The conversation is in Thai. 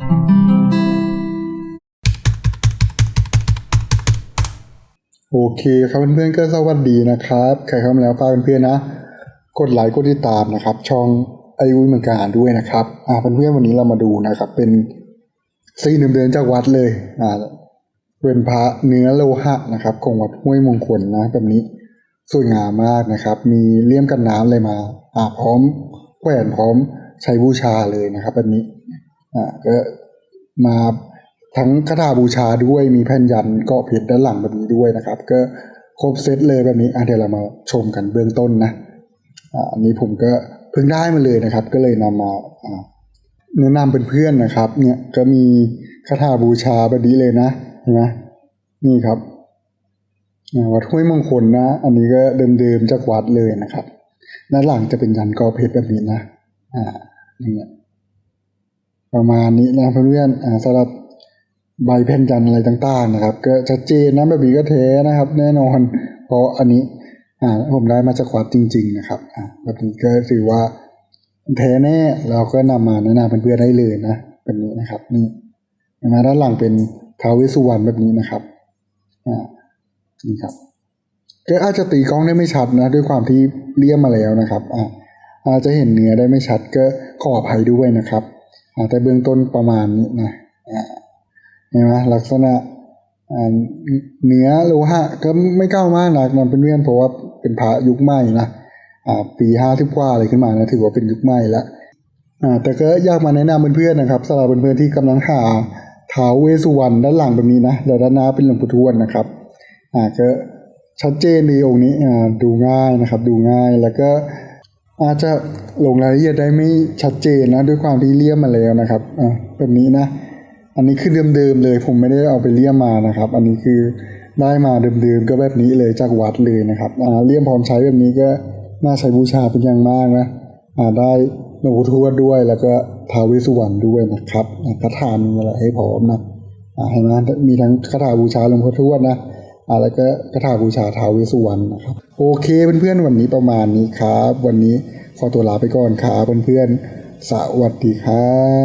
โอเคครับเพื่อนๆก็สวัสดีนะครับ ใครเข้ามาแล้วฝากเพื่อนๆนะ กดไลค์กดติดตามนะครับ ช่องไอวุ้ยเมืองการด้วยนะครับอ่าเพื่อนๆวันนี้เรามาดูนะครับ เป็นซีนเดิมๆจากวัดเลยอ่าเป็นพระเนื้อโลหะนะครับของวัดห้วยมงคลนะแบบนี้สวยงามมากนะครับ มีเลี่ยมกันน้ำเลยมาอ่าพร้อมแขวนพร้อมใช้บูชาเลยนะครับแบบนี้ อ่าก็มาทั้งคาถาบูชาด้วยมีแผ่นยันเกาะเพชรด้านหลังแบบนี้ด้วยนะครับ ก็ครบเซตเลยแบบนี้อะเดี๋ยวเรามาชมกันเบื้องต้นนะอ่าอันนี้ผมก็เพิ่งได้มาเลยนะครับ ก็เลยนำมาอ่าแนะนำเป็นเพื่อนนะครับ เนี่ยก็มีคาถาบูชาแบบนี้เลยนะเห็นไหมนี่ครับอ่าวัดห้วยมงคลนะ อันนี้ก็เดิมๆจากวัดเลยนะครับ ด้านหลังจะเป็นยันเกาะเพชรแบบนี้นะ อ่านี่ ประมาณนี้นะเพื่อนๆอ่าสำหรับใบแผ่นจันอะไรต่างๆนะครับ ก็ชัดเจนนะแบบนี้ก็เทนะครับ แน่นอนเพราะอันนี้อ่าผมได้มาจากวัดจริง ๆ นะครับอ่าแบบนี้ก็ถือว่าแท้แน่เราก็นำมาแนะนำเพื่อนๆได้เลยนะแบบนี้นะครับนี่เห็นไหมาด้านหลังเป็นท้าวเวสุวรรณแบบนี้นะครับอ่านี่ครับก็อาจจะตีกล้องได้ไม่ชัดนะ ด้วยความที่เลี่ยมมาแล้วนะครับอ่าอาจจะเห็นเนื้อได้ไม่ชัดก็ขออภัยด้วยนะครับ แต่เบื้องต้นประมาณนี้นะอ่าเห็นไหมลักษณะเนื้อโลหะก็ไม่ก้าวมากนักนะเป็นเพื่อนเพราะว่าเป็นพระยุคใหม่นะปีห้าสิบกว่าอะไรขึ้นมานะถือว่าเป็นยุคใหม่ล้วอ่าแต่ก็อยากมาแนะนำเพื่อนๆนะครับสำหรับเพื่อนๆที่กำลังหาท้าวเวสุวรรณด้านหลังแบบนี้นะแล้วด้านหน้าเป็นหลวงปู่ทวดนะครับก็ชัดเจนดีองค์นี้ดูง่ายนะครับ ดูง่ายแล้วก็ อาจจะลงรายละเอียดได้ไม่ชัดเจนนะด้วยความที่เลี่ยมมาแล้วนะครับอ่าแบบนี้นะ อันนี้คือเดิมๆเลย ผมไม่ได้เอาไปเลี่ยมมานะครับ อันนี้คือได้มาเดิมๆก็แบบนี้เลยจากวัดเลยนะครับอ่าเลี่ยมพร้อมใช้แบบนี้ก็น่าใช้บูชาเป็นอย่างมากนะอ่าได้หลวงปู่ทวดด้วยแล้วก็ท้าวเวสุวรรณด้วยนะครับอ่าคาถามีอะไรให้พร้อมนะอ่าเห็นไหมมีทั้งคาถาบูชาหลวงพ่อทวดนะอ่าแล้วก็คาถาบูชาท้าวเวสุวรรณนะครับ โอเคเพื่อนๆวันนี้ประมาณนี้ครับ วันนี้ ขอตัวลาไปก่อนครับเพื่อนๆ สวัสดีครับ